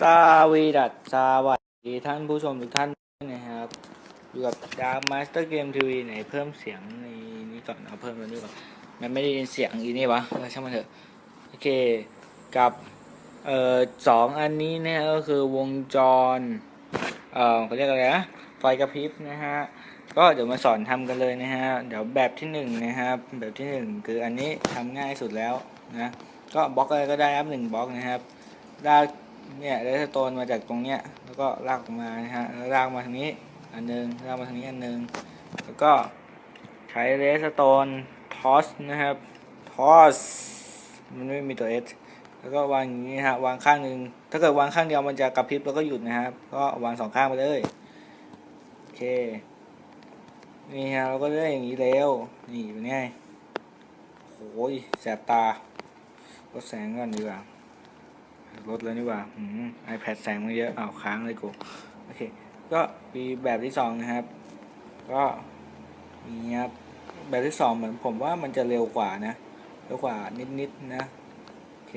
สวีดัสสวัสดีท่านผู้ชมทุกท่านนะครับ อยู่กับดาร์มาสเตอร์เกมทีวีไหนเพิ่มเสียงในนี้ก่อนเอาเพิ่มตัวนี้ก่อนมันไม่ได้ยินเสียงอีนี่วะช่างมันเถอะโอเคกับเอ่อสองอันนี้นี่ยก็คือวงจรเอ่อเขาเรียกอะไรนะไฟกระพริบนะฮะก็เดี๋ยวมาสอนทำกันเลยนะฮะเดี๋ยวแบบที่หนึ่งนะครับแบบที่หนึ่งคืออันนี้ทำง่ายสุดแล้วนะก็บล็อกอะไรก็ได้ครับหนึ่งบล็อกนะครับลาก เนี่ยเรสโตนมาจากตรงเนี้ยแล้วก็ลากออกมานะฮะแล้วลากมาทางนี้อันหนึงลากมาทางนี้อันหนึงแล้วก็ใช้เรสโตนทอสนะครับทอสมันไม่มีตัวเอสแล้วก็วางอย่างนี้ฮะวางข้างหนึ่งถ้าเกิดวางข้างเดียวมันจะกระพริบแล้วก็หยุดนะครับ ก็วางสองข้างไปเลยโอเคนี่ฮะเราก็ได้อย่างนี้แล้วนี่เป็นไงโอ้ยแสบตาลดแสงก่อนดีกว่า ลดแล้วนี่ว่าอืม iPad แสงมันเยอะอ้าวค้างเลยกูโอเค ก็มีแบบที่สองนะครับ ก็มีครับแบบที่สองเหมือนผมว่ามันจะเร็วกว่านะเร็วกว่านิดๆนะโอเค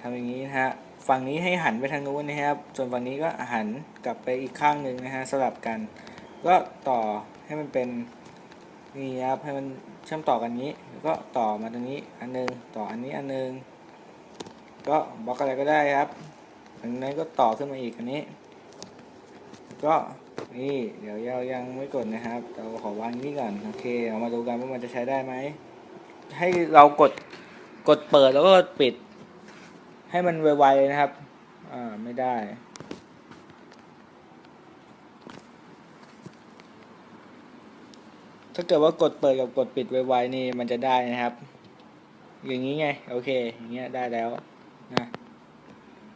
ทำอย่างนี้นะฮะฝั่งนี้ให้หันไปทางนู้นนะครับ ส่วนฝั่งนี้ก็หันกลับไปอีกข้างหนึ่งนะฮะสลับกัน ก็ต่อให้มันเป็นนี่ครับให้มันเชื่อมต่อกันนี้ แล้วก็ต่อมาตรงนี้อันหนึงต่ออันนี้อันหนึง ก็บล็อกอะไรก็ได้ครับอันนั้นก็ต่อขึ้นมาอีกอันนี้ ก็นี่เดี๋ยวเรายังไม่กดนะครับ เราขอวางนี้ก่อนโอเคเรามาดูกันว่ามันจะใช้ได้ไหมให้เรากดกดเปิดแล้วก็ปิด ให้มันไวๆนะครับอ่าไม่ได้ถ้าเกิดว่ากดเปิดกับกดปิดไวๆนี่มันจะได้นะครับ อย่างนี้ไง โอเค อย่างเงี้ยได้แล้ว นะ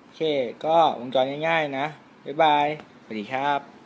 โอเค ก็วงจรง่ายๆนะ บ๊ายบาย สวัสดีครับ